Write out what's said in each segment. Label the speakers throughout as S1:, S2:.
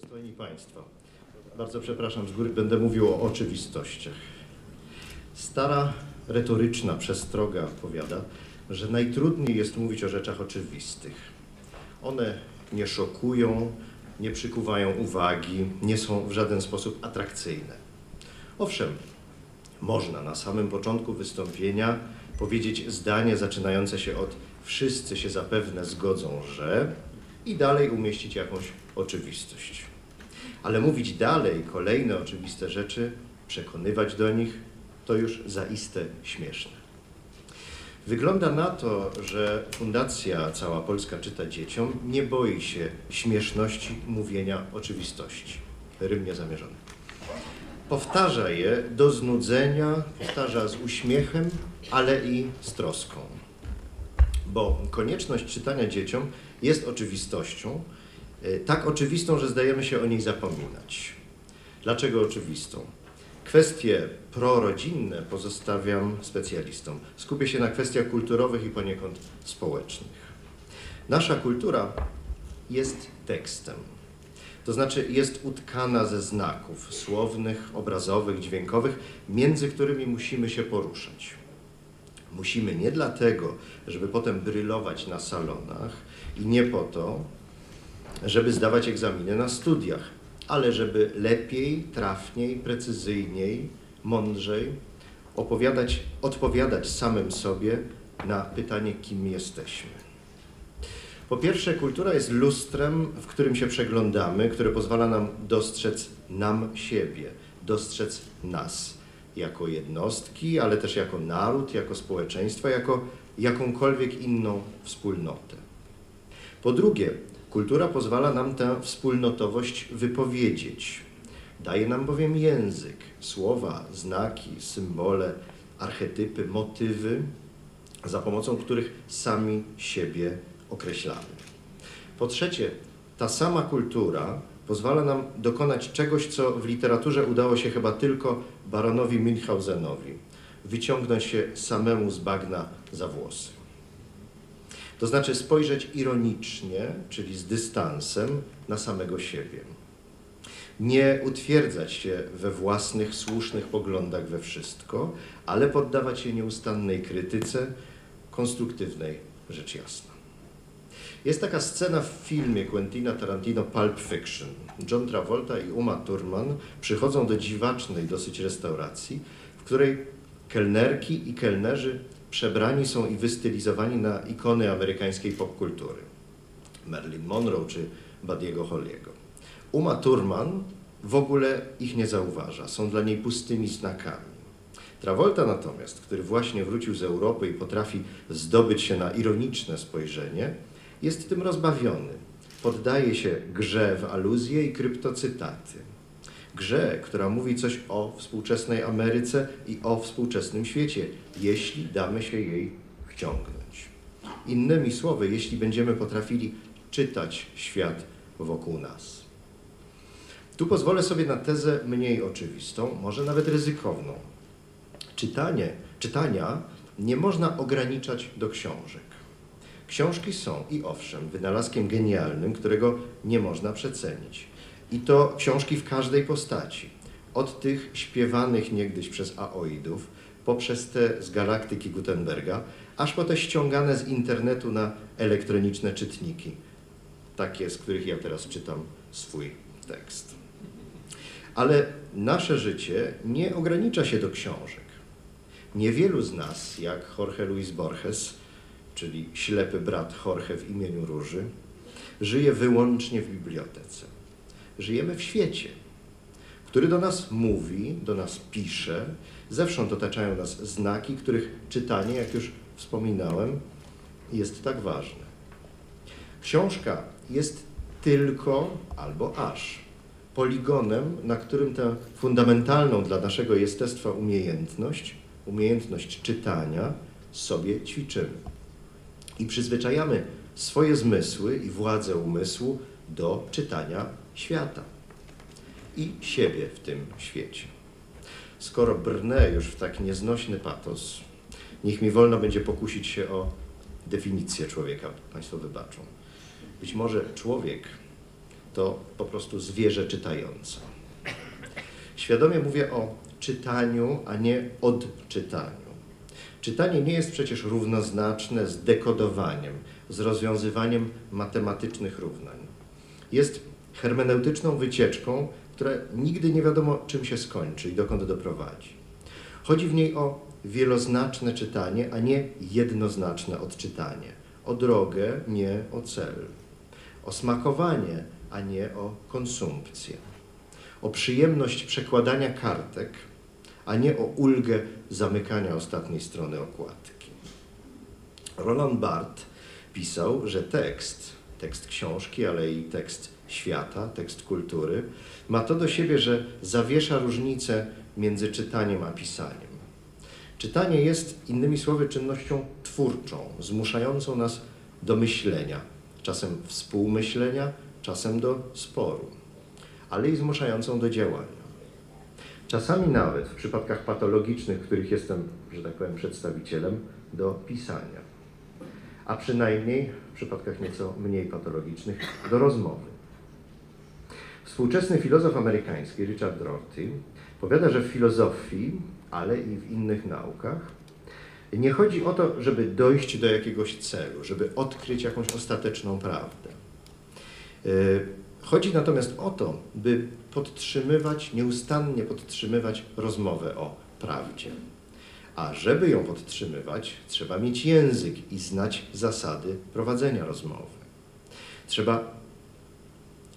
S1: Dostojni Państwo, bardzo przepraszam z góry, będę mówił o oczywistościach. Stara retoryczna przestroga powiada, że najtrudniej jest mówić o rzeczach oczywistych. One nie szokują, nie przykuwają uwagi, nie są w żaden sposób atrakcyjne. Owszem, można na samym początku wystąpienia powiedzieć zdanie zaczynające się od wszyscy się zapewne zgodzą, że i dalej umieścić jakąś oczywistość. Ale mówić dalej kolejne oczywiste rzeczy, przekonywać do nich, to już zaiste śmieszne. Wygląda na to, że Fundacja Cała Polska Czyta Dzieciom nie boi się śmieszności mówienia oczywistości. Rym niezamierzony. Powtarza je do znudzenia, powtarza z uśmiechem, ale i z troską. Bo konieczność czytania dzieciom jest oczywistością, e, tak oczywistą, że zdajemy się o niej zapominać. Dlaczego oczywistą? Kwestie prorodzinne pozostawiam specjalistom. Skupię się na kwestiach kulturowych i poniekąd społecznych. Nasza kultura jest tekstem. To znaczy jest utkana ze znaków słownych, obrazowych, dźwiękowych, między którymi musimy się poruszać. Musimy nie dlatego, żeby potem brylować na salonach i nie po to, żeby zdawać egzaminy na studiach, ale żeby lepiej, trafniej, precyzyjniej, mądrzej opowiadać, odpowiadać samym sobie na pytanie, kim jesteśmy. Po pierwsze, kultura jest lustrem, w którym się przeglądamy, które pozwala nam dostrzec nam siebie, dostrzec nas jako jednostki, ale też jako naród, jako społeczeństwo, jako jakąkolwiek inną wspólnotę. Po drugie, kultura pozwala nam tę wspólnotowość wypowiedzieć. Daje nam bowiem język, słowa, znaki, symbole, archetypy, motywy, za pomocą których sami siebie określamy. Po trzecie, ta sama kultura pozwala nam dokonać czegoś, co w literaturze udało się chyba tylko baronowi Münchausenowi wyciągnąć się samemu z bagna za włosy. To znaczy spojrzeć ironicznie, czyli z dystansem na samego siebie. Nie utwierdzać się we własnych słusznych poglądach we wszystko, ale poddawać się nieustannej krytyce, konstruktywnej, rzecz jasna. Jest taka scena w filmie Quentina Tarantino Pulp Fiction. John Travolta i Uma Thurman przychodzą do dziwacznej dosyć restauracji, w której kelnerki i kelnerzy przebrani są i wystylizowani na ikony amerykańskiej popkultury. Marilyn Monroe czy Badiego Holliego. Uma Thurman w ogóle ich nie zauważa, są dla niej pustymi znakami. Travolta natomiast, który właśnie wrócił z Europy i potrafi zdobyć się na ironiczne spojrzenie, jest tym rozbawiony. Poddaje się grze w aluzje i kryptocytaty. Grze, która mówi coś o współczesnej Ameryce i o współczesnym świecie, jeśli damy się jej wciągnąć. Innymi słowy, jeśli będziemy potrafili czytać świat wokół nas. Tu pozwolę sobie na tezę mniej oczywistą, może nawet ryzykowną. Czytanie, czytania nie można ograniczać do książek. Książki są i owszem wynalazkiem genialnym, którego nie można przecenić. I to książki w każdej postaci. Od tych śpiewanych niegdyś przez Aoidów, poprzez te z galaktyki Gutenberga, aż po te ściągane z internetu na elektroniczne czytniki. Takie, z których ja teraz czytam swój tekst. Ale nasze życie nie ogranicza się do książek. Niewielu z nas, jak Jorge Luis Borges, czyli ślepy brat Jorge w imieniu Róży, żyje wyłącznie w bibliotece. Żyjemy w świecie, który do nas mówi, do nas pisze, zewsząd otaczają nas znaki, których czytanie, jak już wspominałem, jest tak ważne. Książka jest tylko albo aż poligonem, na którym tę fundamentalną dla naszego jestestwa umiejętność, umiejętność czytania sobie ćwiczymy i przyzwyczajamy swoje zmysły i władzę umysłu do czytania świata i siebie w tym świecie. Skoro brnę już w tak nieznośny patos, niech mi wolno będzie pokusić się o definicję człowieka. Państwo wybaczą. Być może człowiek to po prostu zwierzę czytające. Świadomie mówię o czytaniu, a nie odczytaniu. Czytanie nie jest przecież równoznaczne z dekodowaniem, z rozwiązywaniem matematycznych równań. Jest hermeneutyczną wycieczką, która nigdy nie wiadomo czym się skończy i dokąd doprowadzi. Chodzi w niej o wieloznaczne czytanie, a nie jednoznaczne odczytanie. O drogę, nie o cel. O smakowanie, a nie o konsumpcję. O przyjemność przekładania kartek, a nie o ulgę zamykania ostatniej strony okładki. Roland Barthes pisał, że tekst, tekst książki, ale i tekst świata, tekst kultury, ma to do siebie, że zawiesza różnicę między czytaniem a pisaniem. Czytanie jest, innymi słowy, czynnością twórczą, zmuszającą nas do myślenia, czasem współmyślenia, czasem do sporu, ale i zmuszającą do działania. Czasami nawet w przypadkach patologicznych, których jestem, że tak powiem, przedstawicielem, do pisania. A przynajmniej w przypadkach nieco mniej patologicznych, do rozmowy. Współczesny filozof amerykański Richard Rorty powiada, że w filozofii, ale i w innych naukach nie chodzi o to, żeby dojść do jakiegoś celu, żeby odkryć jakąś ostateczną prawdę. Chodzi natomiast o to, by podtrzymywać, nieustannie podtrzymywać rozmowę o prawdzie. A żeby ją podtrzymywać, trzeba mieć język i znać zasady prowadzenia rozmowy. Trzeba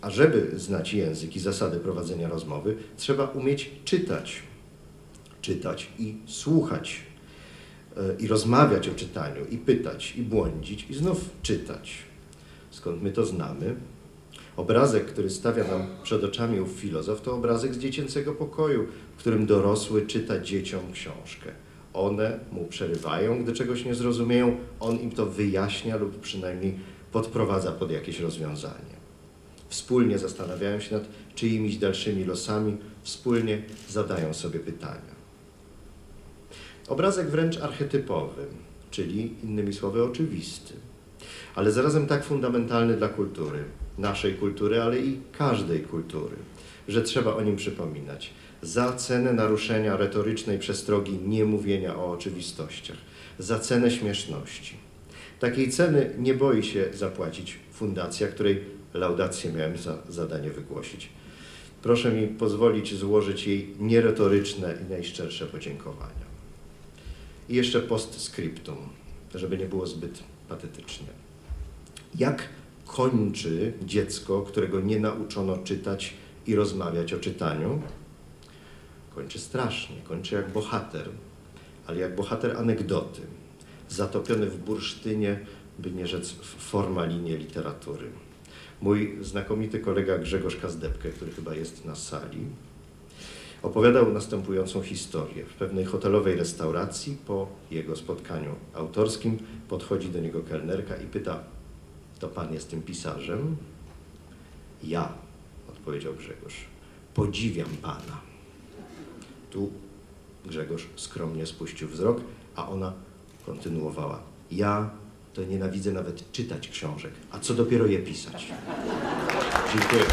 S1: a żeby znać język i zasady prowadzenia rozmowy, trzeba umieć czytać. Czytać i słuchać. E, I rozmawiać o czytaniu, i pytać, i błądzić, i znów czytać. Skąd my to znamy? Obrazek, który stawia nam przed oczami ów filozof, to obrazek z dziecięcego pokoju, w którym dorosły czyta dzieciom książkę. One mu przerywają, gdy czegoś nie zrozumieją, on im to wyjaśnia lub przynajmniej podprowadza pod jakieś rozwiązanie wspólnie zastanawiają się nad czyimiś dalszymi losami, wspólnie zadają sobie pytania. Obrazek wręcz archetypowy, czyli innymi słowy oczywisty, ale zarazem tak fundamentalny dla kultury, naszej kultury, ale i każdej kultury, że trzeba o nim przypominać. Za cenę naruszenia retorycznej przestrogi niemówienia o oczywistościach, za cenę śmieszności. Takiej ceny nie boi się zapłacić fundacja, której laudację miałem za zadanie wygłosić. Proszę mi pozwolić złożyć jej nieretoryczne i najszczersze podziękowania. I jeszcze postscriptum, żeby nie było zbyt patetycznie. Jak kończy dziecko, którego nie nauczono czytać i rozmawiać o czytaniu? Kończy strasznie, kończy jak bohater, ale jak bohater anegdoty, zatopiony w bursztynie, by nie rzec w formalinie literatury. Mój znakomity kolega Grzegorz Kazdepkę, który chyba jest na sali, opowiadał następującą historię. W pewnej hotelowej restauracji po jego spotkaniu autorskim podchodzi do niego kelnerka i pyta, to pan jest tym pisarzem? Ja, odpowiedział Grzegorz, podziwiam pana. Tu Grzegorz skromnie spuścił wzrok, a ona kontynuowała. Ja to nienawidzę nawet czytać książek, a co dopiero je pisać. Dziękuję.